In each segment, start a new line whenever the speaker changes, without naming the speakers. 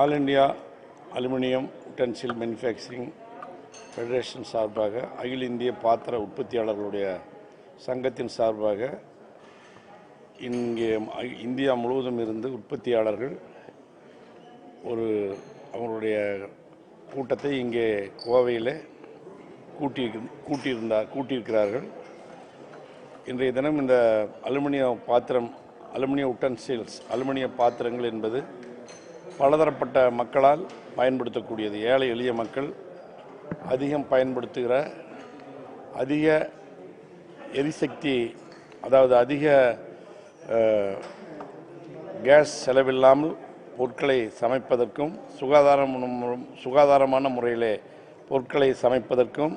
All India aluminium utensil manufacturing federation சார்பாக அகில இந்திய பாத்திர உற்பத்தியாளர்களுடைய சங்கத்தின் சார்பாக இங்கே இந்தியா முழுவதும் இருந்து உற்பத்தியாளர்கள் ஒரு அவங்களுடைய கூட்டத்தை இங்கே கோவையில் கூட்டி கூட்டியிருந்தார் கூட்டியிருக்கிறார்கள். இன்றைய தினம் இந்த அலுமினிய பாத்திரம் அலுமினிய உட்டன்சில்ஸ் அலுமினிய பாத்திரங்கள் என்பது பலதரப்பட்ட மக்களால் பயன்படுத்தக்கூடியது ஏழை எளிய மக்கள் அதிகம் பயன்படுத்துகிற அதிக எரிசக்தி அதாவது அதிக கேஸ் செலவில்லாமல் பொருட்களை சமைப்பதற்கும் சுகாதாரம் சுகாதாரமான முறையிலே பொருட்களை சமைப்பதற்கும்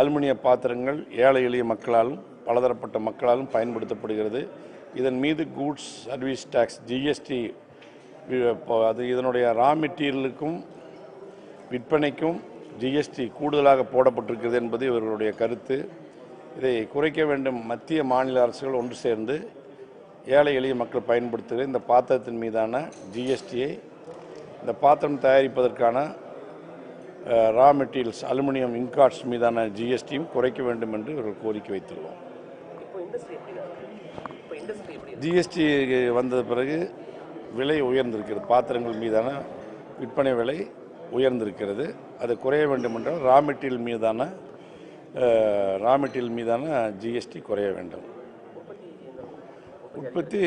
அலுமினிய பாத்திரங்கள் ஏழை எளிய மக்களாலும் பலதரப்பட்ட மக்களாலும் பயன்படுத்தப்படுகிறது. இதன் மீது கூட்ஸ் சர்வீஸ் டேக்ஸ் ஜிஎஸ்டி அது இதனுடைய ரா மெட்டீரியலுக்கும் விற்பனைக்கும் ஜிஎஸ்டி கூடுதலாக போடப்பட்டிருக்கிறது என்பது இவர்களுடைய கருத்து. இதை குறைக்க வேண்டும். மத்திய மாநில அரசுகள் ஒன்று சேர்ந்து ஏழை எளிய மக்கள் பயன்படுத்துகிற இந்த பாத்திரத்தின் மீதான ஜிஎஸ்டியை இந்த பாத்திரம் தயாரிப்பதற்கான ரா மெட்டீரியல்ஸ் அலுமினியம் இன்கார்ட்ஸ் மீதான ஜிஎஸ்டியும் குறைக்க வேண்டும் என்று இவர்கள் கோரிக்கை வைத்துள்ளோம்? ஜிஎஸ்டி வந்த பிறகு விலை உயர்ந்திருக்கிறது. பாத்திரங்கள் மீதான விற்பனை விலை உயர்ந்திருக்கிறது. அது குறைய வேண்டும் என்றால் ரா மெட்டீரியல் மீதான ரா மெட்டீரியல் மீதான ஜிஎஸ்டி குறைய வேண்டும். உற்பத்தி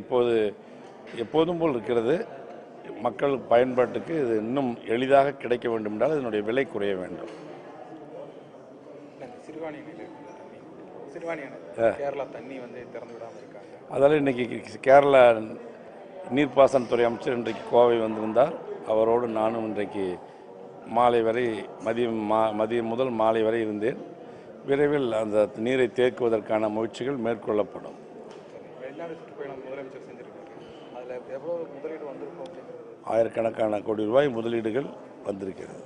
இப்போது எப்போதும் போல் இருக்கிறது. மக்கள் பயன்பாட்டுக்கு இது இன்னும் எளிதாக கிடைக்க வேண்டும் என்றால் இதனுடைய விலை குறைய வேண்டும். அதால் இன்னைக்கு கேரளா நீர்ப்பாசனத்துறை அமைச்சர் இன்றைக்கு கோவை வந்திருந்தார். அவரோடு நானும் இன்றைக்கு மாலை வரை மதியம் மா மதியம் முதல் மாலை வரை இருந்தேன். விரைவில் அந்த நீரை தேக்குவதற்கான முயற்சிகள் மேற்கொள்ளப்படும். ஆயிரக்கணக்கான கோடி ரூபாய் முதலீடுகள் வந்திருக்கிறது.